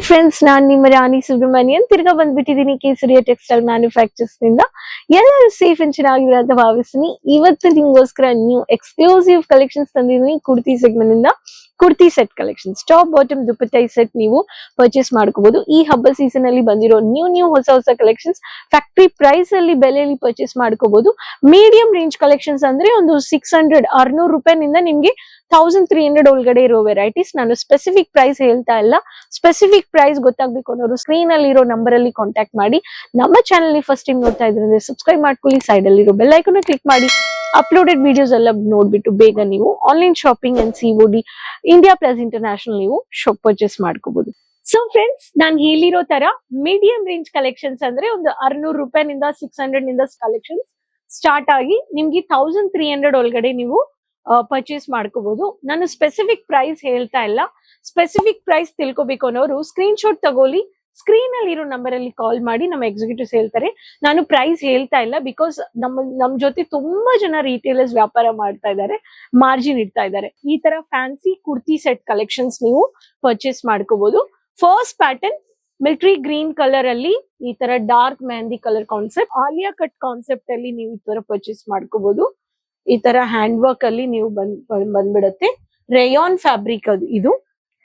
Hi friends ನಾನ್ ನಿಮ್ಮ ರಾಣಿ ಸುಬ್ರಹ್ಮಣ್ಯನ್ ತಿರ್ಗಾ ಬಂದ್ಬಿಟ್ಟಿದೀನಿ ಕೇಸರಿಯ textile ಮ್ಯಾನುಫ್ಯಾಕ್ಚರ್ಸ್ನಿಂದ. ಎಲ್ಲರೂ ಸೇಫ್ ಅಂಡ್ ಚೆನ್ನಾಗಿರೋ ಅಂತ ಭಾವಿಸ್ತೀನಿ. ಇವತ್ತು ನಿಮ್ಗೋಸ್ಕರ ನ್ಯೂ ಎಕ್ಸ್ಕ್ಲೂಸಿವ್ ಕಲೆಕ್ಷನ್ಸ್ ತಂದಿದ್ದೀನಿ kurti ಸೆಗ್ಮೆಂಟ್ನಿಂದ. Kurti set collections top bottom ದುಪಟ್ಟೈ set ನೀವು ಪರ್ಚೇಸ್ ಮಾಡ್ಕೋಬಹುದು ಈ ಹಬ್ಬ ಸೀಸನ್ ಅಲ್ಲಿ ಬಂದಿರೋ ನ್ಯೂ ನ್ಯೂ ಹೊಸ ಹೊಸ ಕಲೆಕ್ಷನ್ಸ್ ಫ್ಯಾಕ್ಟ್ರಿ ಪ್ರೈಸ್ ಅಲ್ಲಿ, ಬೆಲೆಯಲ್ಲಿ ಪರ್ಚೇಸ್ ಮಾಡ್ಕೋಬಹುದು ಮೀಡಿಯಂ ರೇಂಜ್ ಕಲೆಕ್ಷನ್ಸ್ ಅಂದ್ರೆ ಒಂದು ಸಿಕ್ಸ್ ಹಂಡ್ರೆಡ್ ಆರ್ನೂರು ರೂಪಾಯಿನಿಂದ ನಿಮ್ಗೆ ತೌಸಂಡ್ ತ್ರೀ ಹಂಡ್ರೆಡ್ ಒಳಗಡೆ ಇರೋ ವೆರೈಟೀಸ್ ನಾನು ಸ್ಪೆಸಿಫಿಕ್ ಪ್ರೈಸ್ ಹೇಳ್ತಾ ಇಲ್ಲ. ಸ್ಪೆಸಿಫಿಕ್ ಪ್ರೈಸ್ ಗೊತ್ತಾಗ್ಬೇಕು ಅನ್ನೋರು ಸ್ಕ್ರೀನ್ ಅಲ್ಲಿ ಇರೋ ನಂಬರ್ ಅಲ್ಲಿ ಕಾಂಟ್ಯಾಕ್ಟ್ ಮಾಡಿ. ನಮ್ಮ ಚಾನಲ್ ಫಸ್ಟ್ ಟೈಮ್ ನೋಡ್ತಾ ಇದ್ರೆ ಸಬ್ಸ್ಕ್ರೈಬ್ ಮಾಡ್ಕೊಳ್ಳಿ. ಸೈಡ್ ಅಲ್ಲಿ ಇರೋ ಬೆಲ್ ಐಕನ್ ಕ್ಲಿಕ್ ಮಾಡಿ. ಅಪ್ಲೋಡೆಡ್ ವಿಡಿಯೋಸ್ ಎಲ್ಲ ನೋಡ್ಬಿಟ್ಟು ಬೇಗ ನೀವು online shopping and COD India plus international ನೀವು ಶಾಪ್ ಪರ್ಚೇಸ್ ಮಾಡ್ಕೋಬಹುದು ಸೊ ಫ್ರೆಂಡ್ಸ್ ನಾನ್ ಹೇಳಿರೋ ತರ ಮೀಡಿಯಂ ರೇಂಜ್ ಕಲೆಕ್ಷನ್ಸ್ ಅಂದ್ರೆ ಒಂದು ಅರ್ನೂರು ರೂಪಾಯಿನಿಂದ ಸಿಕ್ಸ್ ಹಂಡ್ರೆಡ್ನಿಂದ ಕಲೆಕ್ಷನ್ಸ್ ಸ್ಟಾರ್ಟ್ ಆಗಿ ನಿಮ್ಗೆ ತೌಸಂಡ್ ತ್ರೀ ಹಂಡ್ರೆಡ್ ಒಳಗಡೆ ನೀವು ಪರ್ಚೇಸ್ ಮಾಡ್ಕೋಬಹುದು ನಾನು ಸ್ಪೆಸಿಫಿಕ್ ಪ್ರೈಸ್ ಹೇಳ್ತಾ ಇಲ್ಲ. ಸ್ಪೆಸಿಫಿಕ್ ಪ್ರೈಸ್ ತಿಳ್ಕೊಬೇಕು ಅನ್ನೋರು ಸ್ಕ್ರೀನ್ ಶಾಟ್ ತಗೋಲಿ ಸ್ಕ್ರೀನ್ ಅಲ್ಲಿ ಇರೋ ನಂಬರ್ ಅಲ್ಲಿ ಕಾಲ್ ಮಾಡಿ ನಮ್ಮ ಎಕ್ಸಿಕ್ಯೂಟಿವ್ಸ್ ಹೇಳ್ತಾರೆ. ನಾನು ಪ್ರೈಸ್ ಹೇಳ್ತಾ ಇಲ್ಲ ಬಿಕಾಸ್ ನಮ್ಮ, ನಮ್ ಜೊತೆ ತುಂಬಾ ಜನ ರೀಟೇಲರ್ಸ್ ವ್ಯಾಪಾರ ಮಾಡ್ತಾ ಇದ್ದಾರೆ ಮಾರ್ಜಿನ್ ಇಡ್ತಾ ಇದ್ದಾರೆ. ಈ ತರ ಫ್ಯಾನ್ಸಿ ಕುರ್ತಿ ಸೆಟ್ ಕಲೆಕ್ಷನ್ಸ್ ನೀವು ಪರ್ಚೇಸ್ ಮಾಡ್ಕೋಬಹುದು first pattern military green colour ಅಲ್ಲಿ ಈ ತರ dark mehndi colour concept Alia cut concept ಅಲ್ಲಿ ನೀವು ಈ ತರ ಪರ್ಚೇಸ್ ಮಾಡ್ಕೋಬಹುದು ಈ ತರ ಹ್ಯಾಂಡ್ ವರ್ಕ್ ಅಲ್ಲಿ ನೀವು ಬಂದ್, ಬಂದ್- ಬಂದ್ಬಿಡತ್ತೆ. ರೇಯಾನ್ ಫ್ಯಾಬ್ರಿಕ್ ಅದು ಇದು.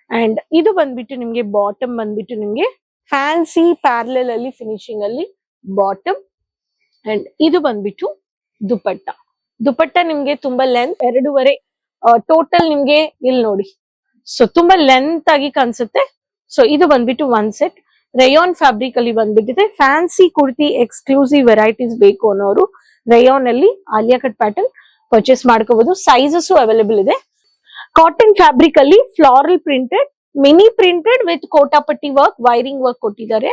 ಅಂಡ್ ಇದು ಬಂದ್ಬಿಟ್ಟು ನಿಮ್ಗೆ ಬಾಟಮ್ ಬಂದ್ಬಿಟ್ಟು ನಿಮ್ಗೆ ಫ್ಯಾನ್ಸಿ ಪ್ಯಾರ್ಲೆಲ್ ಅಲ್ಲಿ ಫಿನಿಶಿಂಗ್ ಅಲ್ಲಿ ಬಾಟಮ್ ಅಂಡ್ ಇದು ಬಂದ್ಬಿಟ್ಟು ದುಪಟ್ಟ. ದುಪಟ್ಟ ನಿಮ್ಗೆ ತುಂಬಾ ಲೆಂತ್ ಎರಡೂವರೆ ಟೋಟಲ್ ನಿಮ್ಗೆ ಇಲ್ಲಿ ನೋಡಿ. ಸೊ ತುಂಬಾ ಲೆಂತ್ ಆಗಿ ಕಾಣಿಸುತ್ತೆ. ಸೊ ಇದು ಬಂದ್ಬಿಟ್ಟು ಒನ್ ಸೆಟ್ ರೇಯಾನ್ ಫ್ಯಾಬ್ರಿಕ್ ಅಲ್ಲಿ ಬಂದ್ಬಿಟ್ಟಿದೆ. ಫ್ಯಾನ್ಸಿ ಕುರ್ತಿ ಎಕ್ಸ್ಕ್ಲೂಸಿವ್ ವೆರೈಟೀಸ್ ಬೇಕು ಅನ್ನೋರು ರೇಯಾನ್ ಅಲ್ಲಿ ಆಲಿಯಾ ಕಟ್ ಪ್ಯಾಟರ್ನ್ ಪರ್ಚೇಸ್ ಮಾಡ್ಕೋಬಹುದು ಸೈಜಸ್ ಅವೈಲೇಬಲ್ ಇದೆ. ಕಾಟನ್ ಫ್ಯಾಬ್ರಿಕ್ ಅಲ್ಲಿ floral printed mini printed with kotapatti work wiring work ಕೊಟ್ಟಿದ್ದಾರೆ.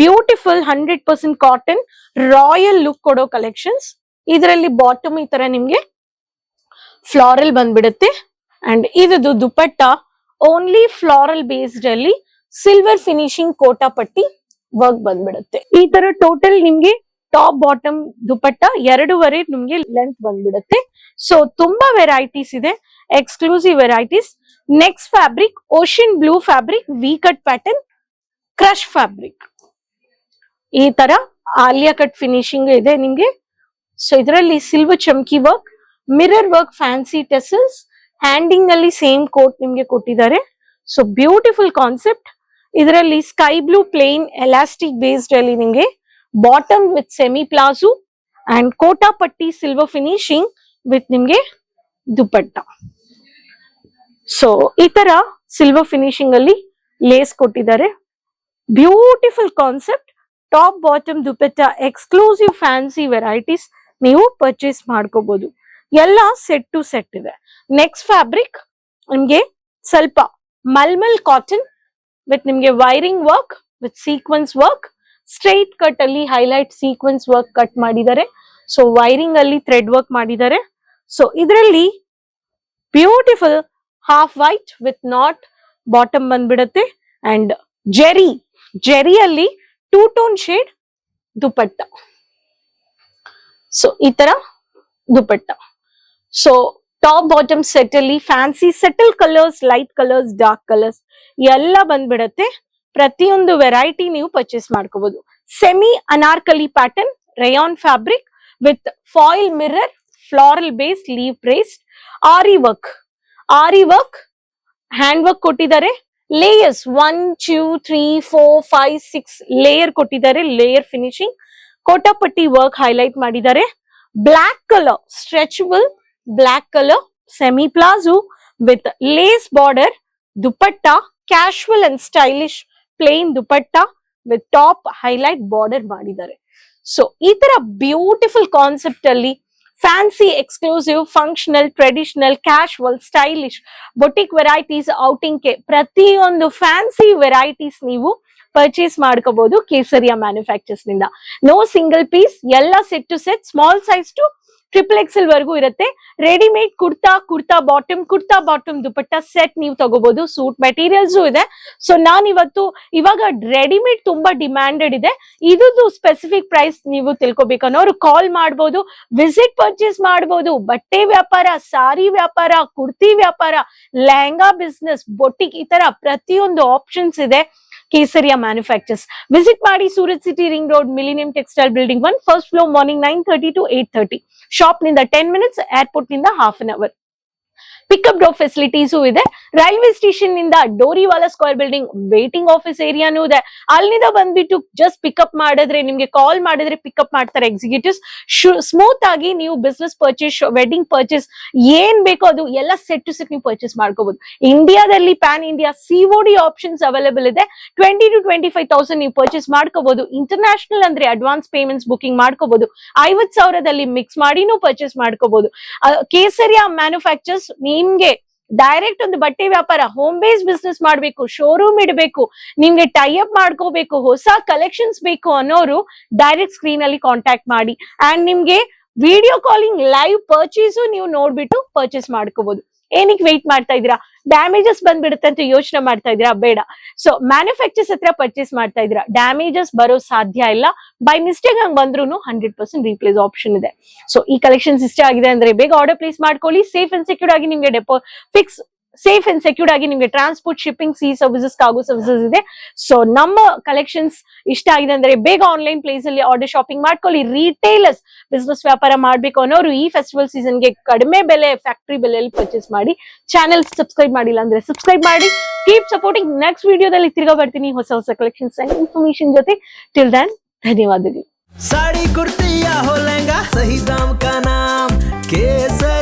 Beautiful hundred percent cotton royal look ಕೊಡೋ ಕಲೆಕ್ಷನ್ಸ್ ಇದರಲ್ಲಿ ಬಾಟಮ್ ಈ ತರ ನಿಮ್ಗೆ ಫ್ಲಾರಲ್ ಬಂದ್ಬಿಡುತ್ತೆ. ಅಂಡ್ ಇದು ದುಪಟ್ಟ ಓನ್ಲಿ ಫ್ಲಾರಲ್ ಬೇಸ್ಡ್ ಅಲ್ಲಿ ಸಿಲ್ವರ್ ಫಿನಿಶಿಂಗ್ ಕೋಟಾಪಟ್ಟಿ ವರ್ಕ್ ಬಂದ್ಬಿಡುತ್ತೆ. ಈ ತರ ಟೋಟಲ್ ನಿಮ್ಗೆ ಟಾಪ್ ಬಾಟಮ್ ದುಪಟ್ಟ ಎರಡೂವರೆ ನಿಮ್ಗೆ ಲೆಂತ್ ಬಂದ್ಬಿಡುತ್ತೆ. ಸೊ ತುಂಬಾ ವೆರೈಟೀಸ್ ಇದೆ. Exclusive varieties next fabric ocean blue fabric V cut pattern crush fabric ಈ ತರ ಆಲಿಯಾ ಕಟ್ ಫಿನಿಶಿಂಗ್ ಇದೆ ನಿಮ್ಗೆ. ಸೊ ಇದರಲ್ಲಿ silver chamki work mirror work fancy tassels hanging ಅಲ್ಲಿ ಸೇಮ್ ಕೋಟ್ ನಿಮ್ಗೆ ಕೊಟ್ಟಿದ್ದಾರೆ. ಸೊ ಬ್ಯೂಟಿಫುಲ್ ಕಾನ್ಸೆಪ್ಟ್ ಇದರಲ್ಲಿ sky blue plain elastic based ಅಲ್ಲಿ ನಿಮ್ಗೆ bottom with semi palazzo and kota patti silver finishing with ನಿಮ್ಗೆ ದುಪಟ್ಟ ಸೊ ಈ ತರ ಸಿಲ್ವರ್ ಫಿನಿಶಿಂಗ್ ಅಲ್ಲಿ ಲೇಸ್ ಕೊಟ್ಟಿದ್ದಾರೆ beautiful concept top bottom dupatta exclusive fancy varieties ನೀವು ಪರ್ಚೇಸ್ ಮಾಡ್ಕೋಬಹುದು ಎಲ್ಲ ಸೆಟ್ ಟು ಸೆಟ್ ಇದೆ. ನೆಕ್ಸ್ಟ್ ಫ್ಯಾಬ್ರಿಕ್ ನಿಮ್ಗೆ ಸ್ವಲ್ಪ ಮಲ್ಮಲ್ ಕಾಟನ್ ವಿತ್ ನಿಮ್ಗೆ wiring work with sequence work straight cut ಅಲ್ಲಿ ಹೈಲೈಟ್ ಸೀಕ್ವೆನ್ಸ್ ವರ್ಕ್ ಕಟ್ ಮಾಡಿದ್ದಾರೆ. ಸೊ ವೈರಿಂಗ್ ಅಲ್ಲಿ ಥ್ರೆಡ್ ವರ್ಕ್ ಮಾಡಿದ್ದಾರೆ. ಸೊ ಇದರಲ್ಲಿ beautiful half white with knot bottom ಬಂದ್ಬಿಡತ್ತೆ. And Jerry Jerry ಅಲ್ಲಿ two tone shade dupatta. So ಈ ತರ dupatta. So top bottom set ಅಲ್ಲಿ fancy settle colours light colours dark colours ಎಲ್ಲ ಬಂದ್ಬಿಡತ್ತೆ. ಪ್ರತಿಯೊಂದು ವೆರೈಟಿ ನೀವು ಪರ್ಚೇಸ್ ಮಾಡ್ಕೋಬಹುದು semi Anarkali pattern rayon fabric with foil mirror floral base leave pressed aari work aari work hand work ಕೊಟ್ಟಿದ್ದಾರೆ. Layers one two three four five six layer ಕೊಟ್ಟಿದ್ದಾರೆ. Layer finishing kotapatti work highlight ಮಾಡಿದ್ದಾರೆ. Black colour stretchable black colour semi palazzo with lace border dupatta casual and stylish plain dupatta with top highlight border ಮಾಡಿದ್ದಾರೆ. So ಈ ತರ beautiful concept ಅಲ್ಲಿ fancy exclusive functional traditional casual stylish boutique varieties outing K ಪ್ರತಿಯೊಂದು fancy varieties ನೀವು purchase ಮಾಡ್ಕೋಬಹುದು ಕೇಸರಿಯಾ ಮ್ಯಾನುಫ್ಯಾಕ್ಚರ್ಸ್ನಿಂದ. No single piece ಎಲ್ಲ set to set small size to triple XL ವರೆಗೂ ಇರುತ್ತೆ. Readymade kurta kurta bottom kurta bottom dupatta set ನೀವು ತಗೋಬಹುದು suit materials ಇದೆ. ಸೊ ನಾನ್ ಇವತ್ತು ಇವಾಗ ರೆಡಿಮೇಡ್ ತುಂಬಾ ಡಿಮ್ಯಾಂಡೆಡ್ ಇದೆ. ಇದ್ದು ಸ್ಪೆಸಿಫಿಕ್ ಪ್ರೈಸ್ ನೀವು ತಿಳ್ಕೊಬೇಕು ಅನ್ನೋರು ಕಾಲ್ ಮಾಡ್ಬೋದು ವಿಸಿಟ್ ಪರ್ಚೇಸ್ ಮಾಡ್ಬೋದು. ಬಟ್ಟೆ ವ್ಯಾಪಾರ, ಸಾರಿ ವ್ಯಾಪಾರ, ಕುರ್ತಿ ವ್ಯಾಪಾರ, ಲೆಹಂಗಾ ಬಿಸ್ನೆಸ್ ಬೊಟ್ಟಿಗೆ ಈ ತರ ಪ್ರತಿಯೊಂದು ಆಪ್ಷನ್ಸ್ ಇದೆ. Kesaria Manufactures. Visit Madi, Surat City Ring Road, Millennium Textile Building 1, first floor morning 9.30 to 8.30. Shop in the 10 minutes, airport in the half an hour. Pickup drop facilities ಇದೆ. Railway ಸ್ಟೇಷನ್ನಿಂದ Doriwala square building waiting office ಏರಿಯಾನು ಇದೆ. ಅಲ್ಲಿಂದ ಬಂದ್ಬಿಟ್ಟು just pickup ಮಾಡಿದ್ರೆ, ನಿಮ್ಗೆ ಕಾಲ್ ಮಾಡಿದ್ರೆ pickup ಮಾಡ್ತಾರೆ executives smooth ಆಗಿ ನೀವು ಬಿಸ್ನೆಸ್ ಪರ್ಚೇಸ್ ವೆಡ್ಡಿಂಗ್ ಪರ್ಚೇಸ್ ಏನ್ ಬೇಕೋ ಅದು ಎಲ್ಲ ಸೆಟ್ ಟು ಸೆಟ್ ನೀವು ಪರ್ಚೇಸ್ ಮಾಡ್ಕೋಬಹುದು ಇಂಡಿಯಾದಲ್ಲಿ pan India COD options available ಇದೆ. Twenty to twenty five thousand ನೀವು ಪರ್ಚೇಸ್ ಮಾಡ್ಕೋಬಹುದು ಇಂಟರ್ನ್ಯಾಷನಲ್ ಅಂದ್ರೆ ಅಡ್ವಾನ್ಸ್ ಪೇಮೆಂಟ್ಸ್ ಬುಕಿಂಗ್ ಮಾಡ್ಕೋಬಹುದು ಐವತ್ ಸಾವಿರದಲ್ಲಿ ಮಿಕ್ಸ್ ಮಾಡಿನೂ ಪರ್ಚೇಸ್ ಮಾಡ್ಕೋಬಹುದು ಕೇಸರಿಯಾ ಮ್ಯಾನುಫ್ಯಾಕ್ಚರ್ಸ್ ನಿಮ್ಗೆ ಡೈರೆಕ್ಟ್ ಒಂದು ಬಟ್ಟೆ ವ್ಯಾಪಾರ ಹೋಮ್ ಬೇಸ್ ಬಿಸ್ನೆಸ್ ಮಾಡ್ಬೇಕು ಶೋರೂಮ್ ಇಡಬೇಕು, ನಿಮ್ಗೆ ಟೈ ಅಪ್ ಮಾಡ್ಕೋಬೇಕು, ಹೊಸ ಕಲೆಕ್ಷನ್ಸ್ ಬೇಕು ಅನ್ನೋರು ಡೈರೆಕ್ಟ್ ಸ್ಕ್ರೀನ್ ಅಲ್ಲಿ ಕಾಂಟ್ಯಾಕ್ಟ್ ಮಾಡಿ. ಅಂಡ್ ನಿಮ್ಗೆ ವಿಡಿಯೋ ಕಾಲಿಂಗ್ ಲೈವ್ ಪರ್ಚೇಸು ನೀವು ನೋಡ್ಬಿಟ್ಟು ಪರ್ಚೇಸ್ ಮಾಡ್ಕೋಬಹುದು ಏನಕ್ಕೆ ವೆಯ್ಟ್ ಮಾಡ್ತಾ ಇದ್ದೀರಾ? ಡ್ಯಾಮೇಜಸ್ ಬಂದ್ಬಿಡುತ್ತೆ ಅಂತ ಯೋಚನೆ ಮಾಡ್ತಾ ಇದ್ದೀರಾ? ಬೇಡ. ಸೊ ಮ್ಯಾನುಫ್ಯಾಕ್ಚರ್ಸ್ ಹತ್ರ ಪರ್ಚೇಸ್ ಮಾಡ್ತಾ ಇದ್ದೀರಾ? ಡ್ಯಾಮೇಜಸ್ ಬರೋ ಸಾಧ್ಯ ಇಲ್ಲ. ಬೈ ಮಿಸ್ಟೇಕ್ ಹಂಗ್ ಬಂದ್ರು ಹಂಡ್ರೆಡ್ ಪರ್ಸೆಂಟ್ ರೀಪ್ಲೇಸ್ ಆಪ್ಷನ್ ಇದೆ. ಸೊ ಈ ಕಲೆಕ್ಷನ್ಸ್ ಇಷ್ಟ ಆಗಿದೆ ಅಂದ್ರೆ ಬೇಗ ಆರ್ಡರ್ ಪ್ಲೇಸ್ ಮಾಡ್ಕೊಳ್ಳಿ. ಸೇಫ್ ಅಂಡ್ ಸೆಕ್ಯೂರ್ ಆಗಿ ನಿಮ್ಗೆ depot fix safe and secure ಆಗಿ ನಿಮ್ಗೆ transport shipping sea services cargo services ಇದೆ ಸೊ ನಮ್ಮ ಕಲೆಕ್ಷನ್ಸ್ ಇಷ್ಟ ಆಗಿದೆ ಅಂದ್ರೆ ಬೇಗ ಆನ್ಲೈನ್ ಪ್ಲೇಸ್ ಅಲ್ಲಿ ಆರ್ಡರ್ ಶಾಪಿಂಗ್ ಮಾಡ್ಕೊಳ್ಳಿ ರಿಟೇಲರ್ಸ್ ಬಿಸ್ನೆಸ್ ವ್ಯಾಪಾರ ಮಾಡ್ಬೇಕು ಅನ್ನೋರು ಈ ಫೆಸ್ಟಿವಲ್ ಸೀಸನ್ಗೆ ಕಡಿಮೆ ಬೆಲೆ ಫ್ಯಾಕ್ಟರಿ ಬೆಲೆಯಲ್ಲಿ ಪರ್ಚೇಸ್ ಮಾಡಿ ಚಾನೆಲ್ ಸಬ್ಸ್ಕ್ರೈಬ್ ಮಾಡಿಲ್ಲ ಅಂದ್ರೆ ಸಬ್ಸ್ಕ್ರೈಬ್ ಮಾಡಿ ಕೀಪ್ ಸಪೋರ್ಟಿಂಗ್ ನೆಕ್ಸ್ಟ್ ವಿಡಿಯೋದಲ್ಲಿ ತಿರ್ಗಾ ಬರ್ತೀನಿ ಹೊಸ ಹೊಸ ಕಲೆಕ್ಷನ್ಸ್ ಅಂಡ್ ಇನ್ಫಾರ್ಮೇಶನ್ ಜೊತೆ ಟಿಲ್ ದನ್ ಧನ್ಯವಾದಗಳು साड़ी कुर्ती या हो लहंगा सही दाम का नाम केसरिया सही दाम का नाम